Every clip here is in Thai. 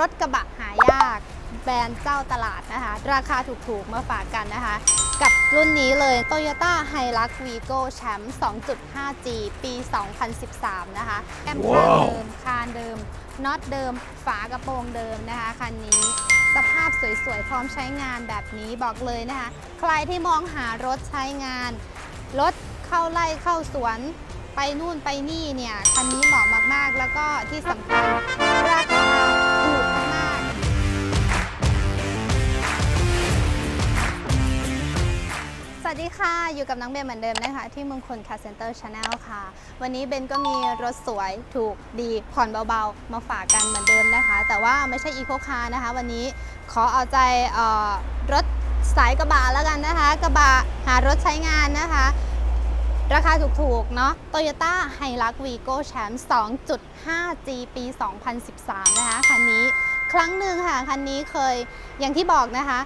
รถกระบะหายากแบรนด์เจ้าตลาดนะคะ ราคาถูกๆมาฝากกันนะคะ กับรุ่นนี้เลย Toyota Hilux Vigo Champ 2.5G ปี 2013 นะคะแอมคานเดิมคานเดิมน็อตเดิม ฝากระโปรงเดิมนะคะคันนี้สภาพสวยๆ พร้อมใช้งานแบบนี้บอกเลยนะคะ ใครที่มองหารถใช้งาน รถเข้าไล่เข้าสวนไปนู่นไปนี่เนี่ย คันนี้เหมาะมากๆ แล้วก็ที่สำคัญราคา วัสดีค่ะ อยู่กับน้องเบนเหมือนเดิมนะคะ ที่มงคลคาร์เซ็นเตอร์ชาแนลค่ะ วันนี้เบนก็มีรถสวยถูกดีผ่อนเบาๆ มาฝากกันเหมือนเดิมนะคะ แต่ว่าไม่ใช่อีโคคาร์นะคะ วันนี้ขอเอาใจรถสายกระบะแล้วกันนะคะ กระบะหารถใช้งานนะคะ ราคาถูกๆ เนาะ Toyota Hilux Vigo Champ 2.5G ปี 2013 นะคะ คันนี้ครั้งหนึ่งค่ะ คันนี้เคยอย่างที่บอกนะคะ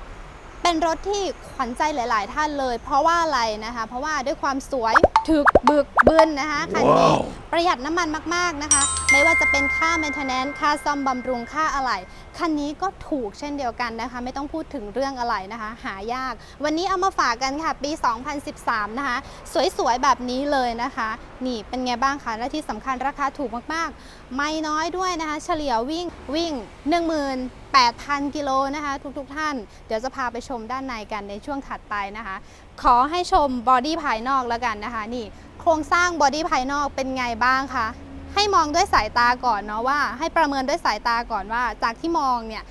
เป็นรถที่ขวัญใจหลาย ๆ ท่านเลย เพราะว่าอะไรนะคะ เพราะว่าด้วยความสวยถึกบึกบึนนะคะคันนี้ประหยัดน้ำมันมาก ๆ นะคะ ไม่ว่าจะเป็นค่า maintenance ค่าซ่อมบำรุงค่าอะไหล่คันนี้ก็ถูกเช่นเดียวกันนะคะ ไม่ต้องพูดถึงเรื่องอะไหล่นะคะ หายาก วันนี้เอามาฝากกันค่ะ ปี 2013 นะคะ สวย ๆ แบบนี้เลยนะคะ นี่เป็นไงบ้างคะและที่สำคัญราคาถูกมาก ๆไม่น้อยด้วยนะคะ เฉลี่ยวิ่งวิ่ง 18,000 กิโลนะคะ ทุกๆท่าน เดี๋ยวจะพาไปชมด้านในกันในช่วงถัดไปนะคะ ขอให้ชมบอดี้ภายนอกแล้วกันนะคะ นี่โครงสร้างบอดี้ภายนอกเป็นไงบ้างคะให้มองด้วยสายตาก่อนเนาะว่า ให้ประเมินด้วยสายตาก่อนว่า จากที่มองเนี่ย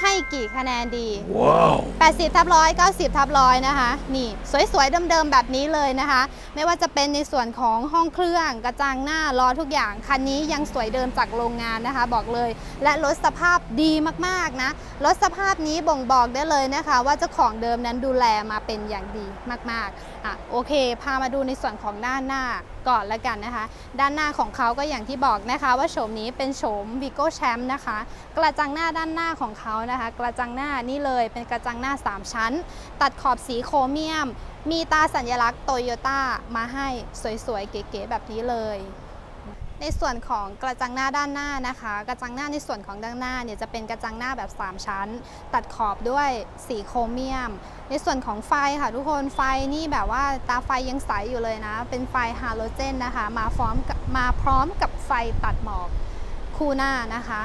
ให้กี่คะแนนดี Wow. 80ทับร้อย90ทับร้อยนะคะ นี่สวยๆเดิมๆแบบนี้เลยนะคะ ไม่ว่าจะเป็นในส่วนของห้องเครื่องกระจังหน้าล้อทุกอย่าง คันนี้ยังสวยเดิมจากโรงงานนะคะ บอกเลย และรถสภาพดีมากๆนะ รถสภาพนี้บ่งบอกได้เลยนะคะ ว่าเจ้าของเดิมนั้นดูแลมาเป็นอย่างดีมากๆอะโอเค พามาดูในส่วนของด้านหน้า ก่อนละกันนะคะ ด้านหน้าของเขาก็อย่างที่บอกนะคะว่าโฉมนี้เป็นโฉมวิโก้แชมป์นะคะ กระจังหน้าด้านหน้าของเขานะคะ กระจังหน้านี่เลยเป็นกระจังหน้า 3 ชั้น ตัดขอบสีโครเมียม มีตาสัญลักษณ์โตโยต้ามาให้สวยๆเก๋ๆแบบนี้เลย ในส่วนของกระจังหน้าด้านหน้านะคะ กระจังหน้าในส่วนของด้านหน้าเนี่ยจะเป็นกระจังหน้าแบบ 3 ชั้น ตัดขอบด้วยสีโครเมียม ในส่วนของไฟค่ะทุกคนไฟนี่แบบว่าตาไฟยังใสอยู่เลยนะ เป็นไฟฮาโลเจนนะคะ มาพร้อมมาพร้อมกับไฟตัดหมอกคู่หน้านะคะ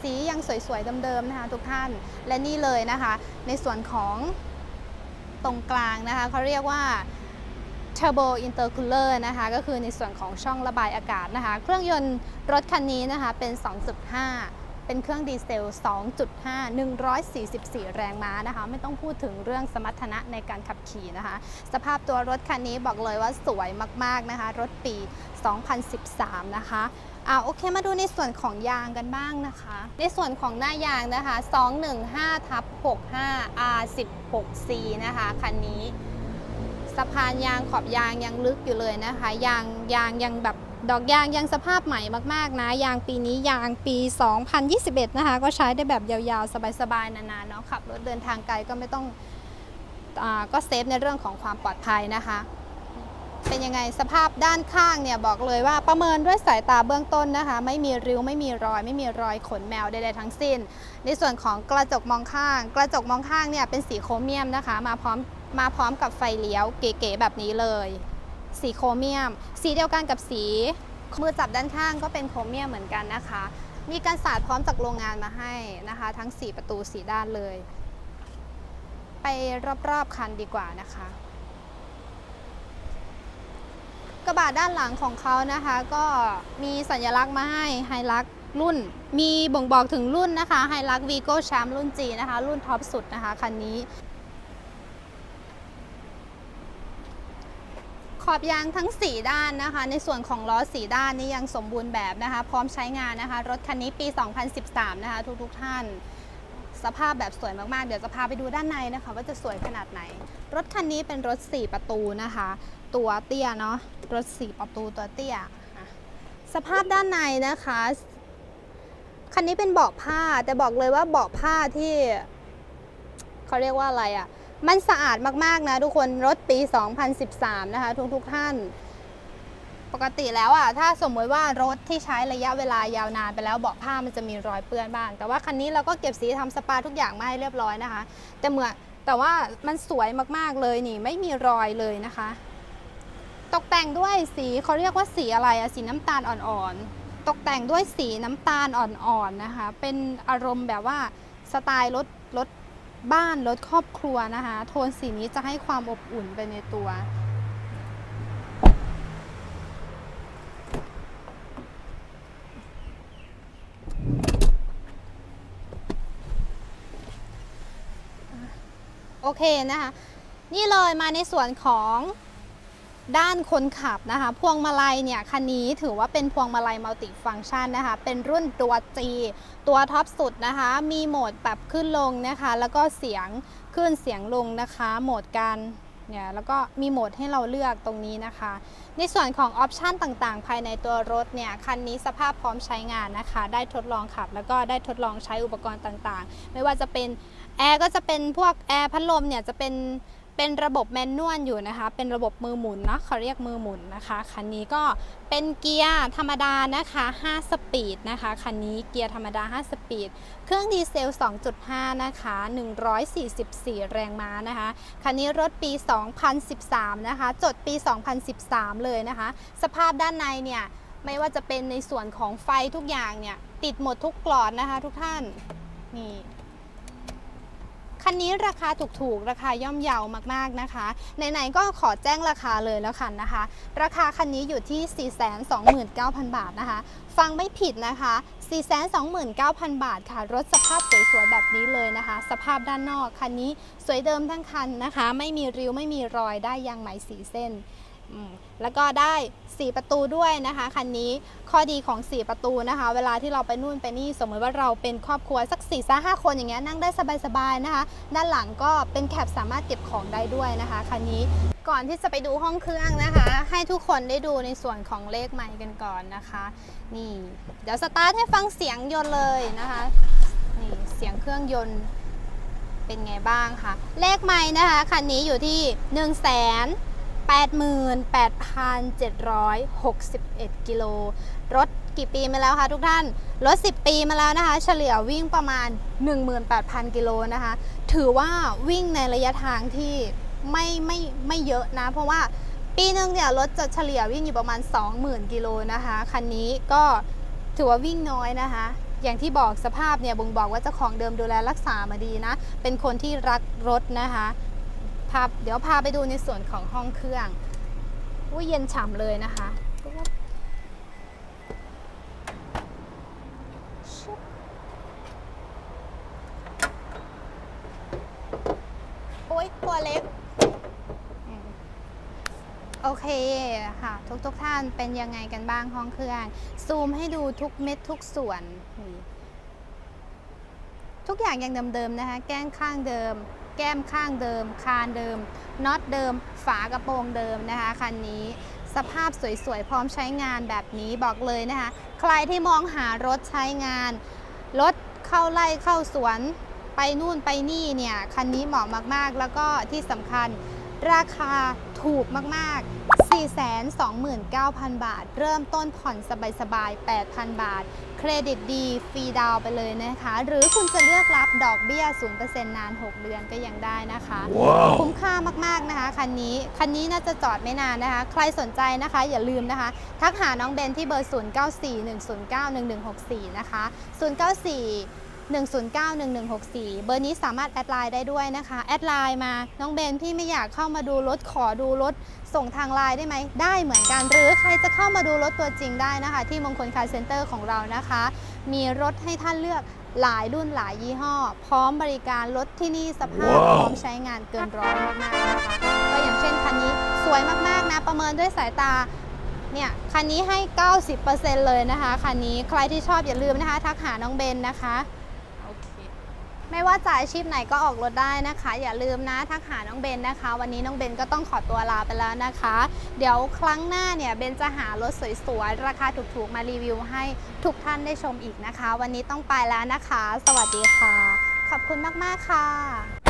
สียังสวยๆเดิมๆนะคะทุกท่านและนี่เลยนะคะ ในส่วนของตรงกลางนะคะเขาเรียกว่า Turbo Intercooler นะคะ ก็คือในส่วนของช่องระบายอากาศนะคะ เครื่องยนต์รถคันนี้นะคะเป็น 2.5 เป็นเครื่องดีเซล 2.5 144 แรงม้านะคะ ไม่ต้องพูดถึงเรื่องสมรรถนะในการขับขี่นะคะ สภาพตัวรถคันนี้บอกเลยว่าสวยมาก ๆ นะคะ รถปี 2013 นะคะอ่าโอเคมาดูในส่วนของยางกันบ้างนะคะ ในส่วนของหน้ายางนะคะ 215ทับ65 R16C นะคะ คันนี้ สะพานยางขอบยางยังลึกอยู่เลยนะคะ ยางยางยังแบบดอกยางยังสภาพใหม่มากๆนะ ยางปีนี้ยางปี 2021 นะคะ ก็ใช้ได้แบบยาวๆ สบายๆ นานๆ เนาะขับรถเดินทางไกลก็ไม่ต้องอก็เซฟในเรื่องของความปลอดภัยนะคะ เป็นยังไงสภาพด้านข้างเนี่ยบอกเลยว่าประเมินด้วยสายตาเบื้องต้นนะคะ ไม่มีริ้วไม่มีรอย ไม่มีรอยขนแมวใดๆทั้งสิ้น ในส่วนของกระจกมองข้าง กระจกมองข้างเนี่ยเป็นสีโครเมียมนะคะ มาพร้อม มาพร้อมกับไฟเลี้ยวเก๋ๆแบบนี้เลย สีโครเมียม สีเดียวกันกับสีมือจับด้านข้างก็เป็นโครเมียมเหมือนกันนะคะ มีการสาดพร้อมจากโรงงานมาให้นะคะ ทั้ง 4 ประตูสีด้านเลย ไปรอบๆคันดีกว่านะคะ กระบะด้านหลังของเขานะคะ ก็มีสัญลักษณ์มาให้ไฮลักรุ่นมีบ่งบอกถึงรุ่นนะคะไฮลักวีโก้แชมป์รุ่น G นะคะ รุ่นท็อปสุดนะคะ คันนี้ ขอบยางทั้ง 4 ด้านนะคะ ในส่วนของล้อ4ด้านนี้ยังสมบูรณ์แบบนะคะ พร้อมใช้งานนะคะ รถคันนี้ปี 2013 นะคะ ทุกๆท่าน สภาพแบบสวยมากๆ เดี๋ยวจะพาไปดูด้านในนะคะ ว่าจะสวยขนาดไหน รถคันนี้เป็นรถ 4 ประตูนะคะ ตัวเตี้ยเนาะรถ 4 ประตูตัวเตี้ย สภาพด้านในนะคะ คันนี้เป็นเบาะผ้าแต่บอกเลยว่าเบาะผ้าที่เขาเรียกว่าอะไรอะ่ะ มันสะอาดมากๆนะทุกคนรถปี 2013 นะคะ ทุกๆท่าน ปกติแล้วอะถ้าสมมติว่ารถที่ใช้ระยะเวลายาวนานไปแล้วเบาะผ้ามันจะมีรอยเปื้อนบ้าง แต่ว่าคันนี้เราก็เก็บสีทำสปาทุกอย่างมาให้เรียบร้อยนะคะ แต่เมื่อแต่ว่ามันสวยมากๆเลยนี่ ไม่มีรอยเลยนะคะ ตกแต่งด้วยสีเขาเรียกว่าสีอะไรอะสีน้ำตาลอ่อนๆตกแต่งด้วยสีน้ำตาลอ่อนๆนะคะ เป็นอารมณ์แบบว่าสไตล์รถรถ บ้านรถครอบครัวนะคะ โทนสีนี้จะให้ความอบอุ่นไปในตัว โอเคนะคะ นี่เลยมาในส่วนของ ด้านคนขับนะคะ พวงมาลัยเนี่ยคันนี้ถือว่าเป็นพวงมาลัยมัลติฟัง c t ชันนะคะ เป็นรุ่นตัว G ตัวท็อปสุดนะคะ มีโหมดปรับขึ้นลงนะคะ แล้วก็เสียงขึ้นเสียงลงนะคะ โหมดการเนี่ยแล้วก็มีโหมดให้เราเลือกตรงนี้นะคะ ในส่วนของออปชันต่างๆ ภายในตัวรถเนี่ยคันนี้สภาพพร้อมใช้งานนะคะ ได้ทดลองขับ แล้วก็ได้ทดลองใช้อุปกรณ์ต่างๆ ไม่ว่าจะเป็นแอร์ก็จะเป็นพวกแอร์พัดลมเนี่ยจะเป็น เป็นระบบแมนนวลอยู่นะคะ เป็นระบบมือหมุนเนาะเขาเรียกมือหมุนนะคะคันนี้ก็เป็นเกียร์ธรรมดานะคะ 5 สปีดนะคะคันนี้เกียร์ธรรมดา 5 สปีด เครื่องดีเซล 2.5 นะคะ 144 แรงม้านะคะคันนี้รถปี 2013 นะคะ จดปี 2013 เลยนะคะ สภาพด้านในเนี่ยไม่ว่าจะเป็นในส่วนของไฟทุกอย่างเนี่ยติดหมดทุกกลอดนะคะทุกท่านนี่ คันนี้ราคาถูกๆ ราคาย่อมเยาวมากๆนะคะ ไหนๆก็ขอแจ้งราคาเลยแล้วกันนะคะ ราคาคันนี้อยู่ที่ 429,000 บาทนะคะ ฟังไม่ผิดนะคะ 429,000 บาทค่ะ รถสภาพสวยๆ แบบนี้เลยนะคะ สภาพด้านนอกคันนี้สวยเดิมทั้งคันนะคะ ไม่มีริ้วไม่มีรอยได้ยางไหมสีเส้น แล้วก็ได้ 4 ประตูด้วยนะคะ คันนี้ข้อดีของ 4 ประตูนะคะ เวลาที่เราไปนู่นไปนี่สมมติว่าเราเป็นครอบครัวสัก4ี่สห้าคนอย่างเงี้ยนั่งได้สบายๆนะคะ ด้านหลังก็เป็นแคปสามารถเก็บของได้ด้วยนะคะคันนี้ก่อนที่จะไปดูห้องเครื่องนะคะ ให้ทุกคนได้ดูในส่วนของเลขไมค์กันก่อนนะคะ นี่ เดี๋ยวสตาร์ทให้ฟังเสียงยนต์เลยนะคะนี่เสียงเครื่องยนต์เป็นไงบ้างคะเลขไม้นะคะคันนี้อยู่ที่1 8 88,761 กิโล รถกี่ปีมาแล้วคะทุกท่าน รถ 10 ปีมาแล้วนะคะ เฉลี่ยวิ่งประมาณ 18,000 กิโลนะคะ ถือว่าวิ่งในระยะทางที่ไม่ไม่ไม่เยอะนะ เพราะว่าปีหนึงเนี่ยรถจะเฉลี่ยวิ่งอยู่ประมาณ 20,000 กิโลนะคะ คันนี้ก็ถือว่าวิ่งน้อยนะคะ อย่างที่บอกสภาพเนี่ยบ่งบอกว่าเจ้าของเดิมดูแลรักษามาดีนะ เป็นคนที่รักรถนะคะ พาเดี๋ยวพาไปดูในส่วนของห้องเครื่องอุ้ยเย็นฉ่ำเลยนะคะโอ๊ยตัวเล็ก โอเคค่ะ ทุกทุกท่านเป็นยังไงกันบ้างห้องเครื่อง ซูมให้ดูทุกเม็ดทุกส่วน ทุกอย่างยังเดิมๆนะคะ แก้มข้างเดิม แก้มข้างเดิม คานเดิมน็อตเดิม ฝากระโปรงเดิมนะคะคันนี้สภาพสวยๆ พร้อมใช้งานแบบนี้บอกเลยนะคะ ใครที่มองหารถใช้งาน รถเข้าไล่เข้าสวนไปนู่นไปนี่เนี่ย คันนี้เหมาะมากๆ แล้วก็ที่สำคัญราคา ถูกมาก ๆ 429,000 บาท เริ่มต้นผ่อนสบายๆ 8,000 บาท เครดิตดี ฟรีดาวน์ไปเลยนะคะ หรือคุณจะเลือกรับดอกเบี้ย 0%นาน 6 เดือนก็ยังได้นะคะคุ้มค่ามาก ๆ นะคะ คันนี้ คันนี้น่าจะจอดไม่นานนะคะ ใครสนใจนะคะ อย่าลืมนะคะ ทักหาน้องเบนที่เบอร์ 0941091164 นะคะ 094 1091164 เบอร์นี้สามารถแอดไลน์ได้ด้วยนะคะ แอดไลน์มา น้องเบนพี่ไม่อยากเข้ามาดูรถขอดูรถ ส่งทางไลน์ได้ไหม ได้เหมือนกัน หรือใครจะเข้ามาดูรถตัวจริงได้นะคะ ที่มงคลคาร์เซ็นเตอร์ของเรานะคะ มีรถให้ท่านเลือกหลายรุ่นหลายยี่ห้อ พร้อมบริการรถที่นี่สภาพว้าวพร้อมใช้งานเกินร้อยมากๆนะคะ ก็อย่างเช่นคันนี้สวยมากๆนะ ประเมินด้วยสายตาเนี่ยคันนี้ให้ 90%เลยนะคะ คันนี้ใครที่ชอบอย่าลืมนะคะ ทักหาน้องเบนนะคะโอเค ไม่ว่าจะอาชีพไหนก็ออกรถได้นะคะ อย่าลืมนะทักหาน้องเบนนะคะ วันนี้น้องเบนก็ต้องขอตัวลาไปแล้วนะคะ เดี๋ยวครั้งหน้าเนี่ยเบนจะหารถสวยๆ ราคาถูกๆ มารีวิวให้ทุกท่านได้ชมอีกนะคะ วันนี้ต้องไปแล้วนะคะ สวัสดีค่ะ ขอบคุณมากๆค่ะ